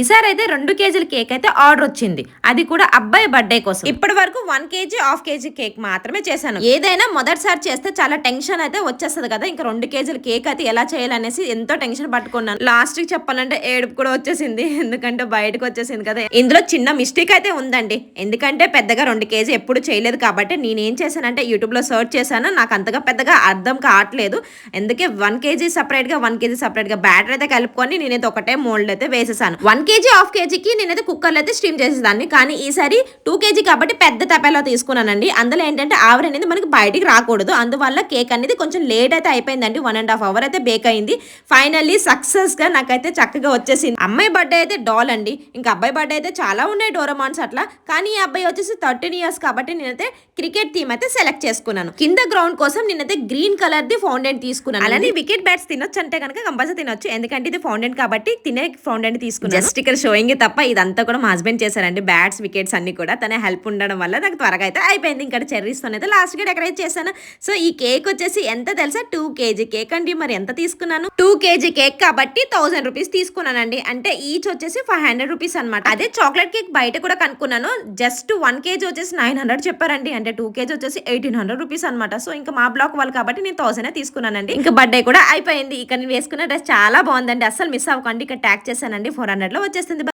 ఈసారి అయితే రెండు కేజీల కేక్ అయితే ఆర్డర్ వచ్చింది. అది కూడా అబ్బాయి బర్త్డే కోసం. ఇప్పటి వరకు one KG half KG cake మాత్రమే చేశాను. ఏదైనా మొదటిసారి చేస్తే చాలా టెన్షన్ అయితే వచ్చేస్తుంది కదా. ఇంకా రెండు కేజీల కేక్ అయితే ఎలా చేయాలనేసి ఎంతో టెన్షన్ పట్టుకున్నాను. లాస్ట్కి చెప్పాలంటే ఏడుపు కూడా వచ్చేసింది. ఎందుకంటే బయటకు వచ్చేసింది కదా. ఇందులో చిన్న మిస్టేక్ అయితే ఉందండి. ఎందుకంటే పెద్దగా రెండు కేజీ ఎప్పుడు చేయలేదు కాబట్టి నేనేం చేశానంటే యూట్యూబ్లో సర్చ్ చేశాను. నాకు అంతగా పెద్దగా అర్థం కావట్లేదు. ఎందుకే వన్ కేజీ సపరేట్గా వన్ కేజీ సపరేట్గా బ్యాటర్ అయితే కలుపుకొని నేనైతే ఒకటే మోల్డ్ అయితే వేసేసాను. వన్ కేజీ హాఫ్ కేజీకి నేనైతే కుక్కర్లో అయితే స్టీమ్ చేసేదాన్ని. కానీ ఈసారి టూ కేజీ కాబట్టి పెద్ద తపేలో తీసుకున్నానండి. అందులో ఏంటంటే ఆవిరి అనేది మనకి బయటికి రాకూడదు. అందువల్ల కేక్ అనేది కొంచెం లేట్ అయితే అయిపోయిందండి. వన్ అండ్ హాఫ్ అవర్ అయితే బేక్ అయింది. ఫైనల్లీ సక్సెస్గా నాకైతే చక్కగా వచ్చేసింది. అమ్మాయి బర్త్డే అయితే డాల్ అండి. ఇంకా అబ్బాయి బర్త్డే అయితే చాలా ఉన్నాయి డోరమాన్స్ అట్లా. కానీ ఈ అబ్బాయి వచ్చేసి థర్టీన్ ఇయర్స్ కాబట్టి నేనైతే క్రికెట్ టీమ్ అయితే సెలెక్ట్ చేసుకున్నాను. కింద గ్రౌండ్ కోసం నేనైతే గ్రీన్ కలర్ ది ఫౌండెంట్ తీసుకున్నాను. అలానే వికెట్ బ్యాట్స్ తినొచ్చు అంటే కనుక కంపల్సరీ తినొచ్చు. ఎందుకంటే ఇది ఫౌండెంట్ కాబట్టి తినే ఫౌండెంట్ తీసుకున్నాను. జస్ట్ ఇక్కడ షోయింగ్ తప్ప ఇదంతా కూడా మా హస్బెండ్ చేశారండి. బ్యాట్స్ వికెట్స్ అన్ని కూడా తన హెల్ప్ ఉండడం వల్ల నాకు త్వరగా అయితే అయిపోయింది. ఇంకా చెర్రీస్ అయితే లాస్ట్గా డెకరేట్ చేశాను. సో ఈ కేక్ వచ్చేసి ఎంత తెలుసా? టూ కేజీ కేక్ అండి. మరి ఎంత తీసుకున్నాను? టూ కేజీ కేక్ కాబట్టి థౌసండ్ రూపీస్ తీసుకున్నానండి. అంటే ఈచ్ వచ్చేసి ఫైవ్ హండ్రెడ్ రూపీస్ అనమాట అదే చాక్లెట్ కేక్ బయట కూడా కనుక్కున్నాను. జస్ట్ వన్ కేజీ వచ్చేసి నైన్ హండ్రెడ్ చెప్పారండి. అంటే టూ కేజీ వచ్చేసి ఎయిటీన్ హండ్రెడ్ రూపీస్ అనమాట సో ఇంకా మా బ్లాక్ వాళ్ళు కాబట్టి నేను థౌసండ్ తీసుకున్నానండి. ఇంకా బర్త్డే కూడా అయిపోయింది. ఇక నేను వేసుకున్న డ్రెస్ చాలా బాగుందండి. అసలు మిస్ అవ్వకండి. ఇక్కడ ట్యాక్ చేశానండి. ఫోర్ హండ్రెడ్ లో వచ్చేస్తుంది.